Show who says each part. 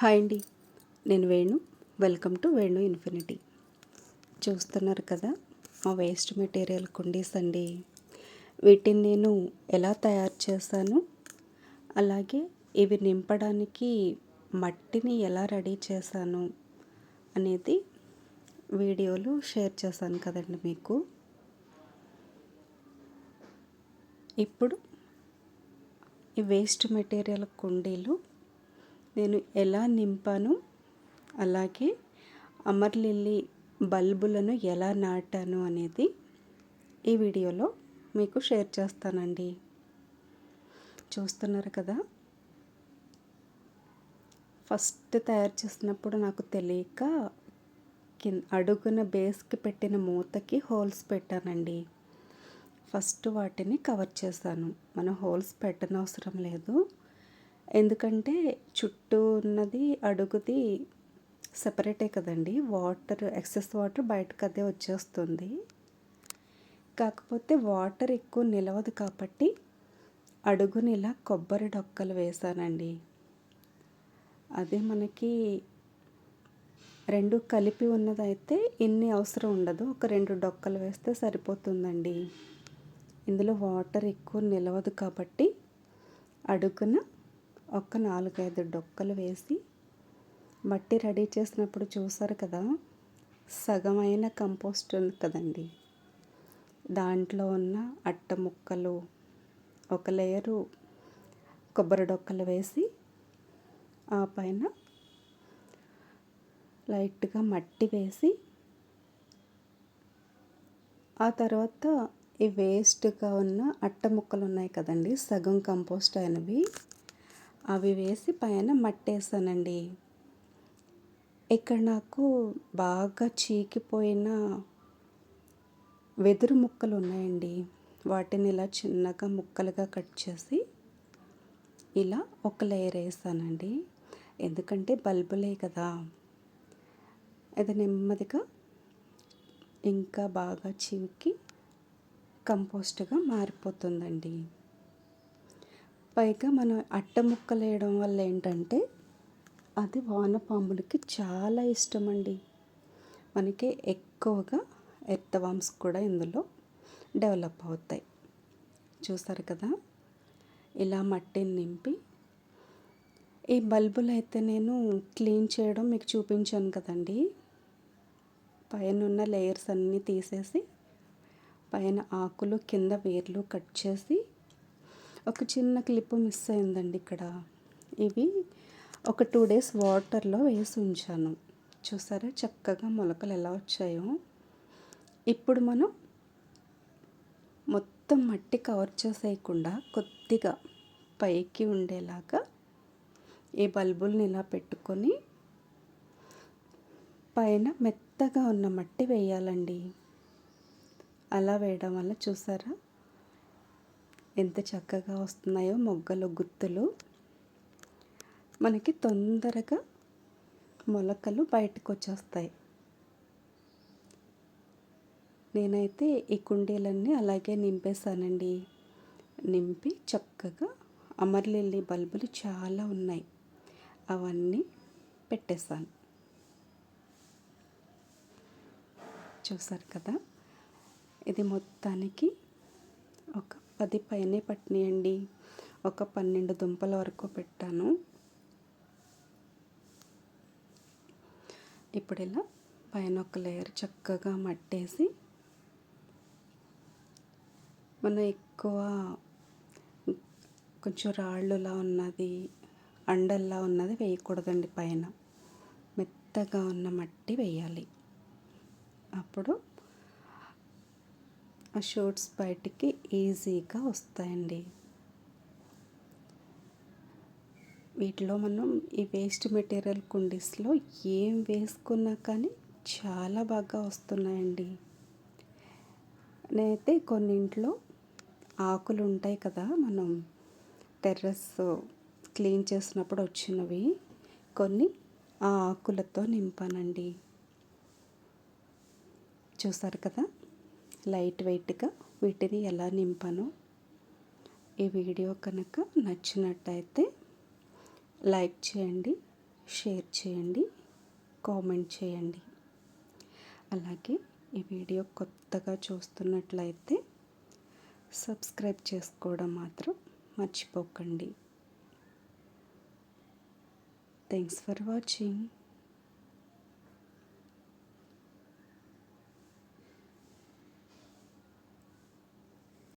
Speaker 1: Hi అండి. నేను Venu. Welcome to Venu infinity చూస్తున్నారు కదా మా వేస్ట్ మెటీరియల్ కుండీస్ అండి. వీటిని నేను ఎలా తయారు చేశాను? అలాగే ఇవి నింపడానికి మట్టిని ఎలా రెడీ చేశాను అనేది వీడియోలు షేర్ చేశాను కదండి మీకు. ఇప్పుడు ఈ వేస్ట్ మెటీరియల్ కుండీలు నేను ఎలా నింపాను? అలాగే అమర్లిల్లి బల్బులను ఎలా నాటాను అనేది ఈ వీడియోలో మీకు షేర్ చేస్తానండి. చూస్తున్నారు కదా? ఫస్ట్ తయారు చేసినప్పుడు నాకు తెలియక కింద అడుగున బేస్కి పెట్టిన మూతకి హోల్స్ పెట్టానండి. ఫస్ట్ వాటిని కవర్ చేశాను. మనం హోల్స్ పెట్టనవసరం లేదు. ఎందుకంటే చుట్టూ ఉన్నది అడుగుది సపరేటే కదండి. వాటర్ ఎక్సెస్ వాటర్ బయటకు అదే వచ్చేస్తుంది. కాకపోతే వాటర్ ఎక్కువ నిలవదు కాబట్టి అడుగుని ఇలా కొబ్బరి డొక్కలు వేసానండి అదే మనకి రెండు కలిపి ఉన్నదైతే ఇన్ని అవసరం ఉండదు. ఒక రెండు డొక్కలు వేస్తే సరిపోతుందండి. ఇందులో వాటర్ ఎక్కువ నిలవదు కాబట్టి అడుగున ఒక నాలుగైదు డొక్కలు వేసి మట్టి రెడీ చేసినప్పుడు చూసారు కదా సగమైన కంపోస్ట్ ఉంది కదండి. దాంట్లో ఉన్న అట్ట ముక్కలు ఒక లేయరు కొబ్బరి డొక్కలు వేసి ఆ పైన లైట్గా మట్టి వేసి ఆ తర్వాత ఈ వేస్ట్గా ఉన్న అట్ట ముక్కలు ఉన్నాయి కదండి సగం కంపోస్ట్ అయినవి. అవి వేసి పైన మట్టేసానండి ఇక్కడ నాకు బాగా చీకిపోయిన వెదురు ముక్కలు ఉన్నాయండి. వాటిని ఇలా చిన్నగా ముక్కలుగా కట్ చేసి ఇలా ఒక లేయర్ వేసానండి ఎందుకంటే బల్బులే కదా. అది నెమ్మదిగా ఇంకా బాగా చీకి కంపోస్ట్గా మారిపోతుందండి. పైగా మనం అట్ట ముక్కలు వేయడం వల్ల ఏంటంటే అది వానపాములకి చాలా ఇష్టం అండి మనకి ఎక్కువగా ఎర్తవామ్స్ కూడా ఇందులో డెవలప్ అవుతాయి. చూసారు కదా? ఇలా మట్టిని నింపి ఈ బల్బులు అయితే నేను క్లీన్ చేయడం మీకు చూపించాను కదండి. పైన ఉన్న లేయర్స్ అన్నీ తీసేసి పైన ఆకులు కింద వేర్లు కట్ చేసి ఒక చిన్న క్లిప్ మిస్ అయిందండి ఇక్కడ. ఇవి ఒక టూ డేస్ వాటర్లో వేసి ఉంచాను. చూసారా? చక్కగా మొలకలు ఎలా వచ్చాయో. ఇప్పుడు మనం మొత్తం మట్టి కవర్ చేసేయకుండా కొద్దిగా పైకి ఉండేలాగా ఈ బల్బుల్ని ఇలా పెట్టుకొని పైన మెత్తగా ఉన్న మట్టి వేయాలండి. అలా వేయడం వల్ల చూసారా? ఎంత చక్కగా వస్తున్నాయో మొగ్గలు గుత్తులు. మనకి తొందరగా మొలకలు బయటకు వచ్చేస్తాయి నేనైతే ఈ కుండీలన్నీ అలాగే నింపేశానండి. నింపి చక్కగా అమర్లిల్లి బల్బులు చాలా ఉన్నాయి. అవన్నీ పెట్టేశాను. చూసారు కదా? ఇది మొత్తానికి ఒక పది పైనే పట్టినాయండి. ఒక పన్నెండు దుంపల వరకు పెట్టాను. ఇప్పుడు ఇలా పైన ఒక లేయర్ చక్కగా మట్టేసి మనం ఎక్కువ కొంచెం రాళ్ళులా ఉన్నది అండల్లా ఉన్నది వేయకూడదండి పైన. మెత్తగా ఉన్న మట్టి వేయాలి. అప్పుడు ఆ షూట్స్ బయటికి ఈజీగా వస్తాయండి. వీటిలో మనం ఈ వేస్ట్ మెటీరియల్ కుండీస్లో ఏం వేసుకున్నా కానీ చాలా బాగా వస్తున్నాయండి. నేనైతే కొన్నింట్లో ఆకులు ఉంటాయి కదా మనం టెర్రస్ క్లీన్ చేసినప్పుడు వచ్చినవి కొన్ని ఆ ఆకులతో నింపానండి. చూసారు కదా? లైట్ వెయిట్గా వీటిని ఎలా నింపాను ఈ వీడియో కనుక నచ్చినట్టయితే లైక్ చేయండి షేర్ చేయండి కామెంట్ చేయండి. అలాగే ఈ వీడియో కొత్తగా చూస్తున్నట్లయితే సబ్స్క్రైబ్ చేసుకోవడం మాత్రం మర్చిపోకండి. Thanks for watching